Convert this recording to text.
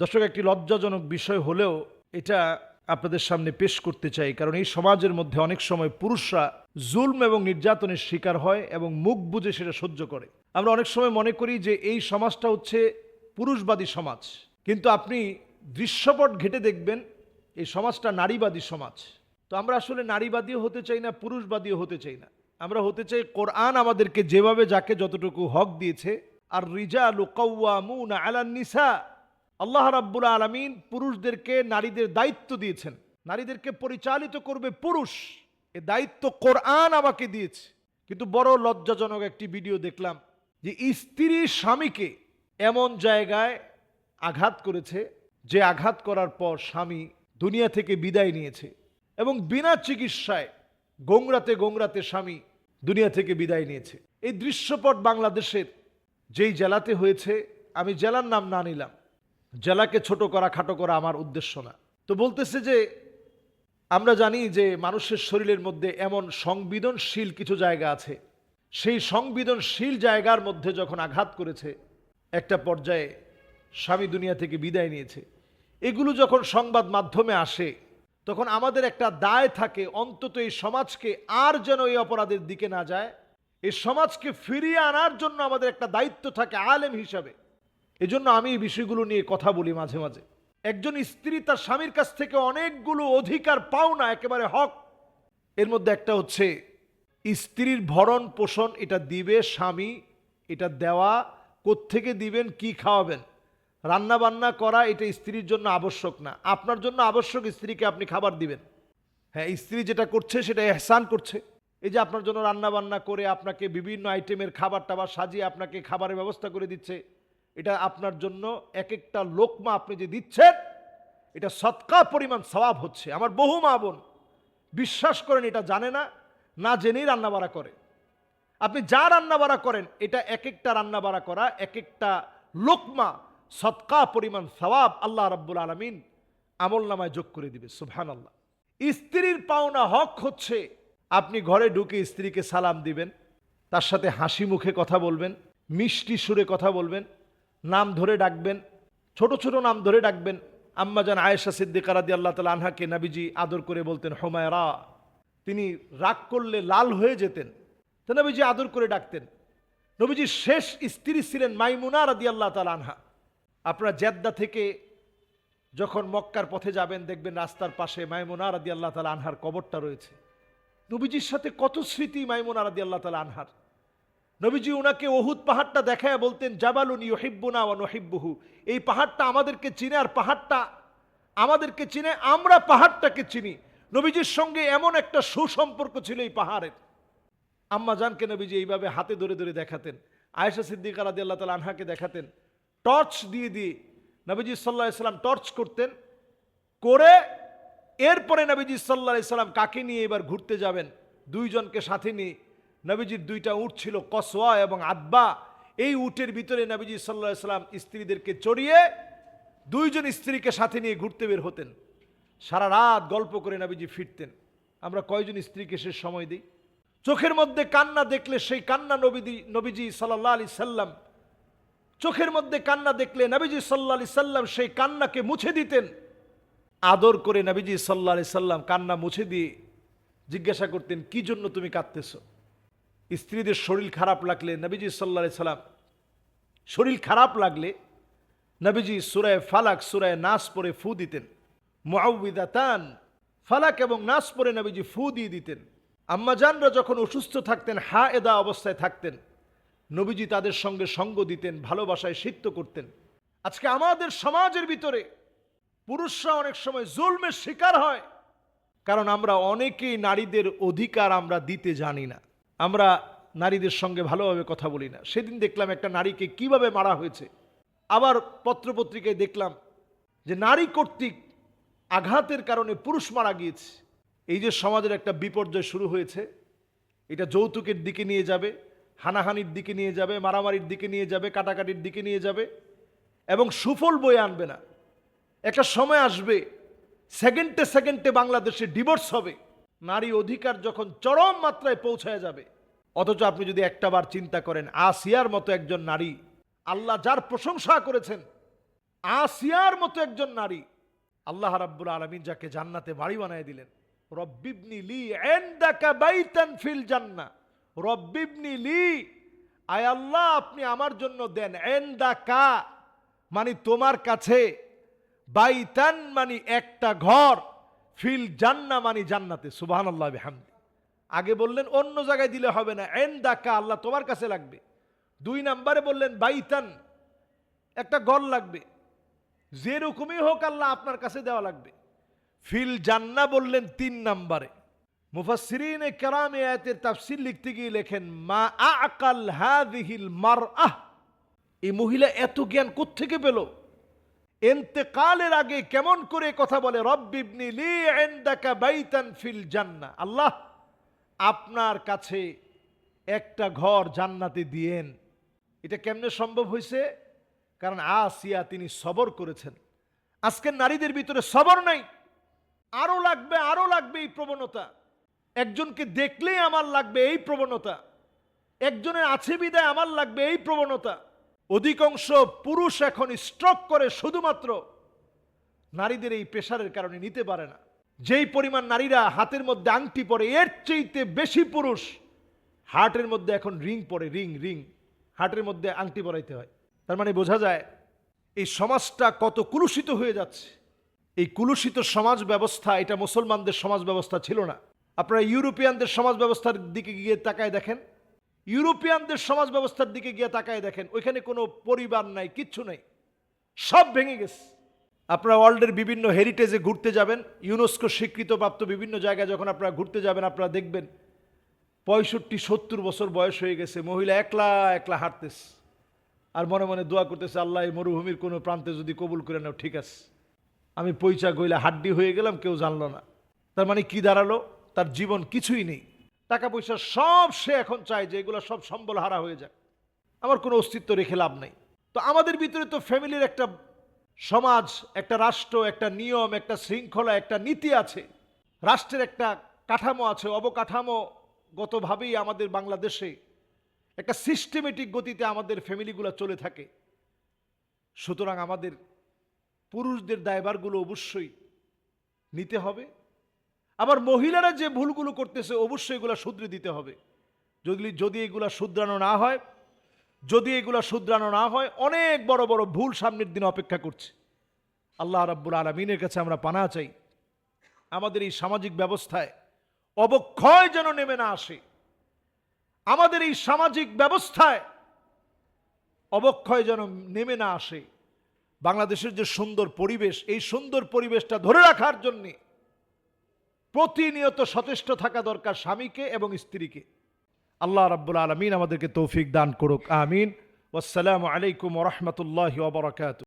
দর্শক, একটি লজ্জাজনক বিষয় হলেও এটা আপনাদের সামনে পেশ করতে চাই, কারণ এই সমাজের মধ্যে অনেক সময় পুরুষরা জুলম এবং নির্যাতনের শিকার হয় এবং মুখ বুঝে সেটা সহ্য করে। আমরা অনেক সময় মনে করি যে এই সমাজটা হচ্ছে পুরুষবাদী সমাজ, কিন্তু আপনি দৃশ্যপট ঘেটে দেখবেন এই সমাজটা নারীবাদী সমাজ। তো আমরা আসলে নারীবাদীও হতে চাই না, পুরুষবাদীও হতে চাই না। আমরা হতে চাই কোরআন আমাদেরকে যেভাবে যাকে যতটুকু হক দিয়েছে, আর রিজা লুকাউয়ামুন আলান নিসা আল্লাহ রাব্বুল আলমিন পুরুষদেরকে নারীদের দায়িত্ব দিয়েছেন। নারীদেরকে পরিচালিত করবে পুরুষ। এ দায়িত্ব কোরআন আমাকে দিয়েছে। কিন্তু বড় লজ্জাজনক একটি ভিডিও দেখলাম যে স্ত্রী স্বামীকে এমন জায়গায় আঘাত করেছে যে আঘাত করার পর স্বামী দুনিয়া থেকে বিদায় নিয়েছে এবং বিনা চিকিৎসায় গোংরাতে গোংরাতে স্বামী দুনিয়া থেকে বিদায় নিয়েছে। এই দৃশ্যপট বাংলাদেশের যেই জেলাতে হয়েছে, আমি জেলার নাম না নিলাম। জেলাকে ছোট করা, খাটো করা আমার উদ্দেশ্য না। তো বলতেছে যে, আমরা জানি যে মানুষের শরীরের মধ্যে এমন সংবেদনশীল কিছু জায়গা আছে। সেই সংবেদনশীল জায়গার মধ্যে যখন আঘাত করেছে, একটা পর্যায়ে স্বামী দুনিয়া থেকে বিদায় নিয়েছে। এগুলো যখন সংবাদ মাধ্যমে আসে, তখন আমাদের একটা দায় থাকে অন্তত এই সমাজকে আর যেন এই অপরাধের দিকে না যায়। এই সমাজকে ফিরিয়ে আনার জন্য আমাদের একটা দায়িত্ব থাকে আলেম হিসাবে। এজন্য আমি এই বিষয়গুলো নিয়ে কথা বলি মাঝে মাঝে। একজন স্ত্রী তার স্বামীর কাছ থেকে অনেকগুলো অধিকার পাও না, একেবারে হক। এর মধ্যে একটা হচ্ছে, স্ত্রীর ভরণ পোষণ, এটা দিবে স্বামী, এটা দেওয়া, কোত্থেকে দিবেন, কি খাওয়াবেন? রান্না বান্না করা, এটা স্ত্রীর জন্য আবশ্যক না। আপনার জন্য আবশ্যক স্ত্রীকে আপনি খাবার দিবেন। হ্যাঁ স্ত্রী যেটা করছে, সেটা এহসান করছে। এই যে আপনার জন্য রান্না বান্না করে আপনাকে বিভিন্ন আইটেমের খাবার টাবার সাজিয়ে আপনাকে খাবারের ব্যবস্থা করে দিচ্ছে। এটা আপনার জন্য এক একটা লোকমা আপনি যে দিচ্ছেন, এটা সৎকা পরিমাণ সওয়াব হচ্ছে। আমার বহু মা বোন বিশ্বাস করেন এটা জানে না না জেনেই রান্নাবাড়া করে। আপনি যা রান্নাবাড়া করেন, এটা এক একটা রান্নাবাড়া করা এক একটা লোকমা সৎকা পরিমাণ সওয়াব আল্লাহ রাব্বুল আলমিন আমল নামায় যোগ করে দিবে সুবহান আল্লাহ স্ত্রীর পাওনা হক হচ্ছে, আপনি ঘরে ঢুকে স্ত্রীকে সালাম দিবেন, তার সাথে হাসি মুখে কথা বলবেন, মিষ্টি সুরে কথা বলবেন নাম ধরে ডাকবেন, ছোট ছোট নাম ধরে ডাকবেন। আম্মাজান আয়েশা সিদ্দিকা রাদি আল্লাহ তালা আনহাকে নাবিজি আদর করে বলতেন, হোমায়রা, তিনি রাগ করলে লাল হয়ে যেতেন। তো নবীজি আদর করে ডাকতেন। নবীজির শেষ স্ত্রী ছিলেন মাইমুনা রাদি আল্লাহ তালা আনহা। আপনারা জেদ্দা থেকে যখন মক্কার পথে যাবেন, দেখবেন রাস্তার পাশে মাইমুনা রাদি আল্লাহ তালা আনহার কবরটা রয়েছে। নবীজির সাথে কত স্মৃতি মাইমুনা রাদি আল্লাহ তালা আনহার? নবীজি ওনাকে ওহুদ পাহাড়টা দেখায় বলতেন, জাবালুন ইহিব্বুনা ওয়া নহিব্বুহু। এই পাহাড়টা আমাদেরকে চিনে আর পাহাড়টা আমাদেরকে চিনে, আমরা পাহাড়টাকে চিনি। নবীজির সঙ্গে এমন একটা সুসম্পর্ক ছিল এই পাহাড়ের। আম্মা জানকে নবীজি এইভাবে হাতে ধরে ধরে দেখাতেন, আয়েশা সিদ্দিকা রাদি আল্লাহ তালা আনহাকে দেখাতেন, টর্চ দিয়ে দিয়ে নবীজি সাল্লাহ সাল্লাম টর্চ করতেন, করে এরপরে নবীজি সাল্লাহ সাল্লাম কাকে নিয়ে এবার ঘুরতে যাবেন, দুইজনকে সাথে নিয়ে নবীজির দুইটা উট ছিল কসোয়া এবং আব্বা এই উটের ভিতরে নবীজি সাল্লাহ সাল্লাম স্ত্রীদেরকে চড়িয়ে দুইজন স্ত্রীকে সাথে নিয়ে ঘুরতে বের হতেন। সারা রাত গল্প করে নবীজি ফিরতেন। আমরা কয়জন স্ত্রীকে সে সময় দিই? চোখের মধ্যে কান্না দেখলে সেই কান্না নবীদি, নবীজি সাল্লাহ আলি সাল্লাম চোখের মধ্যে কান্না দেখলে নবীজি সাল্লা আলি সাল্লাম সেই কান্নাকে মুছে দিতেন। আদর করে নবীজি সাল্লা আলি সাল্লাম কান্না মুছে দিয়ে জিজ্ঞাসা করতেন, কি জন্য তুমি কাঁদতেছ? স্ত্রীদের শরীর খারাপ লাগলে নবীজি সাল্লা সাল্লাম, শরীর খারাপ লাগলে নবীজি সুরায় ফালাক সুরায় নাস পরে ফু দিতেন। মুআউবিদাতান ফালাক এবং নাস পরে নবীজি ফু দিয়ে দিতেন। আম্মাজানরা যখন অসুস্থ থাকতেন হা এদা অবস্থায় থাকতেন, নবীজি তাদের সঙ্গে সঙ্গ দিতেন, ভালোবাসায় সিদ্ধ করতেন। আজকে আমাদের সমাজের ভিতরে পুরুষরা অনেক সময় জুলমের শিকার হয়, কারণ আমরা অনেকেই নারীদের অধিকার আমরা দিতে জানি না। আমরা নারীদের সঙ্গে ভালোভাবে কথা বলি না। সেদিন দেখলাম একটা নারীকে কীভাবে মারা হয়েছে। আবার পত্রপত্রিকায় দেখলাম যে নারী কর্তৃক আঘাতের কারণে পুরুষ মারা গিয়েছে। এই যে সমাজের একটা বিপর্যয় শুরু হয়েছে, এটা যৌতুকের দিকে নিয়ে যাবে, হানাহানির দিকে নিয়ে যাবে, মারামারির দিকে নিয়ে যাবে, কাটাকাটির দিকে নিয়ে যাবে এবং সুফল বয়ে আনবে না। একটা সময় আসবে, সেকেন্ডে সেকেন্ডে বাংলাদেশে ডিভোর্স হবে। নারী অধিকার যখন চরম মাত্রায় পৌঁছায় যাবে, অথচ আপনি যদি একটাবার চিন্তা করেন, আসিয়ার মতো একজন নারী, আল্লাহ যার প্রশংসা করেছেন, আসিয়ার মতো একজন নারী, আল্লাহ রাব্বুল আলমিন যাকে জান্নাতে বাড়ি বানায় দিলেন, রব্বিবনি লি এন্দাকা বাইতান ফিল জান্না রব্বিবনি লি, আয় আল্লাহ আপনি আমার জন্য দেন এন্দাকা মানে তোমার কাছে, বাইতান মানে একটা ঘর। ফিল জান্না মানি জান্নাতে সুবাহান আল্লাহ হামদি আগে বললেন, অন্য জায়গায় দিলে হবে না। এন ডাকা আল্লাহ তোমার কাছে লাগবে। দুই নাম্বারে বললেন, বাইতান, একটা গল লাগবে। যেরকমই হোক আল্লাহ আপনার কাছে দেওয়া লাগবে। ফিল জান্না বললেন তিন নাম্বারে। মুফাসসিরিনে কেরামে আয়াতের তাফসির লিখতে গিয়ে লেখেন, মা আকাল হাদিহিল মার আহ এই মহিলা এত জ্ঞান কোত্থেকে পেল? এন্তেকালের আগে কেমন করে কথা বলে রব্বিবনি লি ইনদাকা বাইতান ফিল জান্না। আল্লাহ আপনার কাছে একটা ঘর জান্নাতে দিয়েন। এটা কেমনে সম্ভব হয়েছে? কারণ আসিয়া তিনি সবর করেছেন। আজকের নারীদের ভিতরে সবর নাই। আরও লাগবে আরও লাগবে এই প্রবণতা। একজনকে দেখলেই আমার লাগবে এই প্রবণতা। একজনের আছে বিদায়, আমার লাগবে এই প্রবণতা। অধিকাংশ পুরুষ এখন স্ট্রক করে শুধুমাত্র নারীদের এই প্রেশারের কারণে নিতে পারে না। যেই পরিমাণ নারীরা হাতের মধ্যে আংটি পরে, এর চেয়েতে বেশি পুরুষ হার্টের মধ্যে এখন রিং পরে, রিং রিং, হার্টের মধ্যে আংটি পরাইতে হয়। তার মানে বোঝা যায়, এই সমাজটা কত কুলুষিত হয়ে যাচ্ছে। এই কুলুষিত সমাজ ব্যবস্থা, এটা মুসলমানদের সমাজ ব্যবস্থা ছিল না। আপনারা ইউরোপিয়ানদের সমাজ ব্যবস্থার দিকে গিয়ে তাকায় দেখেন ইউরোপিয়ানদের সমাজ ব্যবস্থার দিকে গিয়ে তাকায় দেখেন, ওইখানে কোনো পরিবার নাই, কিচ্ছু নাই। সব ভেঙে গেছে। আপনারা ওয়ার্ল্ডের বিভিন্ন হেরিটেজে ঘুরতে যাবেন, ইউনেস্কো স্বীকৃতপ্রাপ্ত বিভিন্ন জায়গায় যখন আপনারা ঘুরতে যাবেন, আপনারা দেখবেন পঁয়ষট্টি, সত্তর বছর বয়স হয়ে গেছে, মহিলা একলা একলা হাঁটতেছে। আর মনে মনে দোয়া করতেছে, আল্লাহ, এই মরুভূমির কোনো প্রান্তে যদি কবুল করে নাও, ঠিক আছে। আমি পৈচা গইলা হাড্ডি হয়ে গেলাম, কেউ জানলো না। তার মানে কি দাঁড়াল? তার জীবন কিছুই নেই। টাকা পয়সা সব সে এখন চায় যে এগুলো সব সম্বল হারা হয়ে যায় আমার কোনো অস্তিত্ব রেখে লাভ নেই। তো আমাদের ভিতরে তো ফ্যামিলির একটা সমাজ, একটা রাষ্ট্র, একটা নিয়ম, একটা শৃঙ্খলা, একটা নীতি আছে। রাষ্ট্রের একটা কাঠামো আছে, অবকাঠামোগতভাবেই আমাদের বাংলাদেশে একটা সিস্টেমেটিক গতিতে আমাদের ফ্যামিলিগুলো চলে থাকে। সুতরাং আমাদের পুরুষদের দায়ভারগুলো অবশ্যই নিতে হবে। আবার মহিলারা যে ভুলগুলো করতেছে, অবশ্যই এগুলো শুধরে দিতে হবে। যদি যদি এগুলো শুধরানো না হয়, যদি এগুলো শুধরানো না হয়, অনেক বড় বড় ভুল সামনের দিন অপেক্ষা করছে। আল্লাহ রাব্বুল আলমিনের কাছে আমরা পানা চাই, আমাদের এই সামাজিক ব্যবস্থায় অবক্ষয় যেন নেমে না আসে। আমাদের এই সামাজিক ব্যবস্থায় অবক্ষয় যেন নেমে না আসে। বাংলাদেশের যে সুন্দর পরিবেশ, এই সুন্দর পরিবেশটা ধরে রাখার জন্যে প্রতিনিয়ত সচেষ্ট থাকা দরকার স্বামীকে এবং স্ত্রীকে। আল্লাহ রাব্বুল আলমিন আমাদেরকে তৌফিক দান করুক, আমিন। ওয়াসসালামু আলাইকুম রহমতুল্লাহ ওবরাকাত